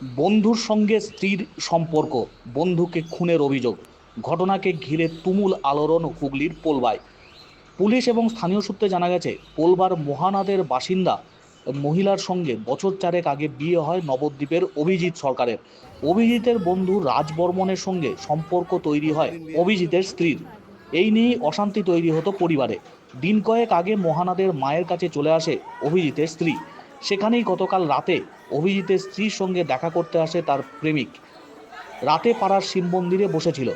বন্ধুর সঙ্গে স্ত্রীর সম্পর্ক, বন্ধুকে খুনের অভিযোগ, ঘটনাকে ঘিরে তুমুল আলোড়ন হুগলির পোলবায়। পুলিশ এবং স্থানীয় সূত্রে জানা গেছে, পোলবার মহানাদের বাসিন্দা মহিলার সঙ্গে বছর চারেক আগে বিয়ে হয় নবদ্বীপের অভিজিৎ সরকারের। অভিজিতের বন্ধু রাজ বর্মনের সঙ্গে সম্পর্ক তৈরি হয় অভিজিতের স্ত্রীর। এই নিয়েই অশান্তি তৈরি হতো পরিবারে। দিন কয়েক আগে মহানাদের মায়ের কাছে চলে আসে অভিজিতের স্ত্রী। সেখানেই গতকাল রাতে অভিজিতের স্ত্রীর সঙ্গে দেখা করতে আসে তার প্রেমিক। রাতে পাড়ার শিব মন্দিরে বসেছিল।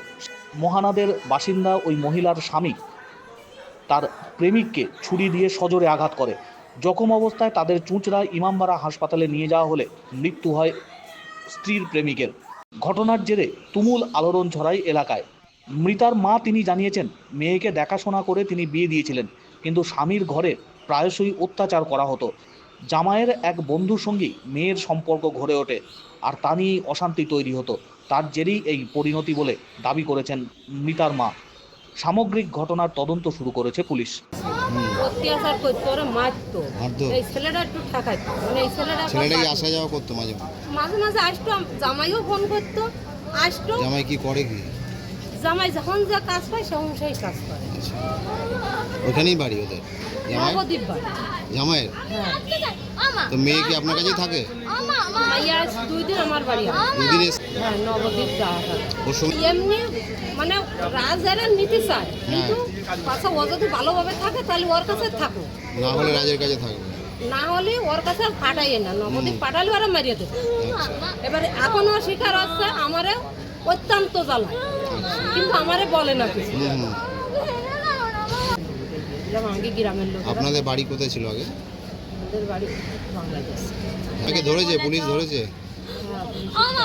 মহানাদের বাসিন্দা ওই মহিলার স্বামী তার প্রেমিককে ছুরি দিয়ে সজোরে আঘাত করে। জখম অবস্থায় তাদের চুঁচড়া ইমামবাড়া হাসপাতালে নিয়ে যাওয়া হলে মৃত্যু হয় স্ত্রীর প্রেমিকের। ঘটনার জেরে তুমুল আলোড়ন ছড়ায় এলাকায়। মৃতার মা তিনি জানিয়েছেন, মেয়েকে দেখাশোনা করে তিনি বিয়ে দিয়েছিলেন, কিন্তু স্বামীর ঘরে প্রায়শই অত্যাচার করা হতো। জামাইয়ের এক বন্ধুর সঙ্গেই মেয়ের সম্পর্ক গড়ে ওঠে আর তা নিয়েই অশান্তি তৈরি হতো। তার জেরেই এই পরিণতি বলে দাবি করেছেন মৃতার মা। সামগ্রিক ঘটনার তদন্ত শুরু করেছে পুলিশ। অত্যাচার করতো ওরা মারতো। মারতো? এই ছেলেটা একটু ঠেকাইতো মানে এই ছেলেটা ছেলেটা আসা যাওয়া করতো মাঝে মাঝে? মাঝে মাঝে আসতো জামাইও ফোন করতো আসতো। জামাই কি করে কি? জামাই যখন যা কাজ পায় সেই কাজ করে। ওখানেই বাড়ি ওদের? জামাই? নবদ্বীপ বাড়ি জামাইয়ের? হ্যাঁ। তো মেয়ে কি আপনার কাছেই থাকে? দুই দিন আমার বাড়ি দুদিন হ্যাঁ নবদ্বীপ যাওয়া হয়। এমনি মানে রাজারা নিতে চায় কিন্তু পাশে ও যদি ভালোভাবে থাকে তাহলে ওর কাছে না হলে রাজের কাছে থাকবে না হলে ওর কাছে ফাটাইয়ে না। নবদ্বীপ পাঠালে ওরা মারিয়ে দেবে। আচ্ছা। এবারে এখনও শিকার হচ্ছে আমারে অত্যন্ত জ্বালায়। কিন্তু আমারে বলে না কিছু। আগে গ্রামের লোক আপনাদের বাড়ি কোথায় ছিল আগে? আমাদের বাড়ি বাংলাদেশ। তাকে ধরেছে পুলিশ ধরেছে? আমা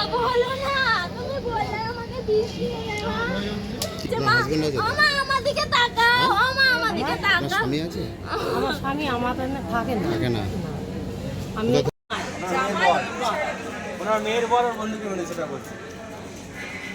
আমার স্বামী আমার আমাদের থাকে না। থাকে না। আমি ওনার মেয়ের বর বন্ধুকে মেরে সেটা বলছে।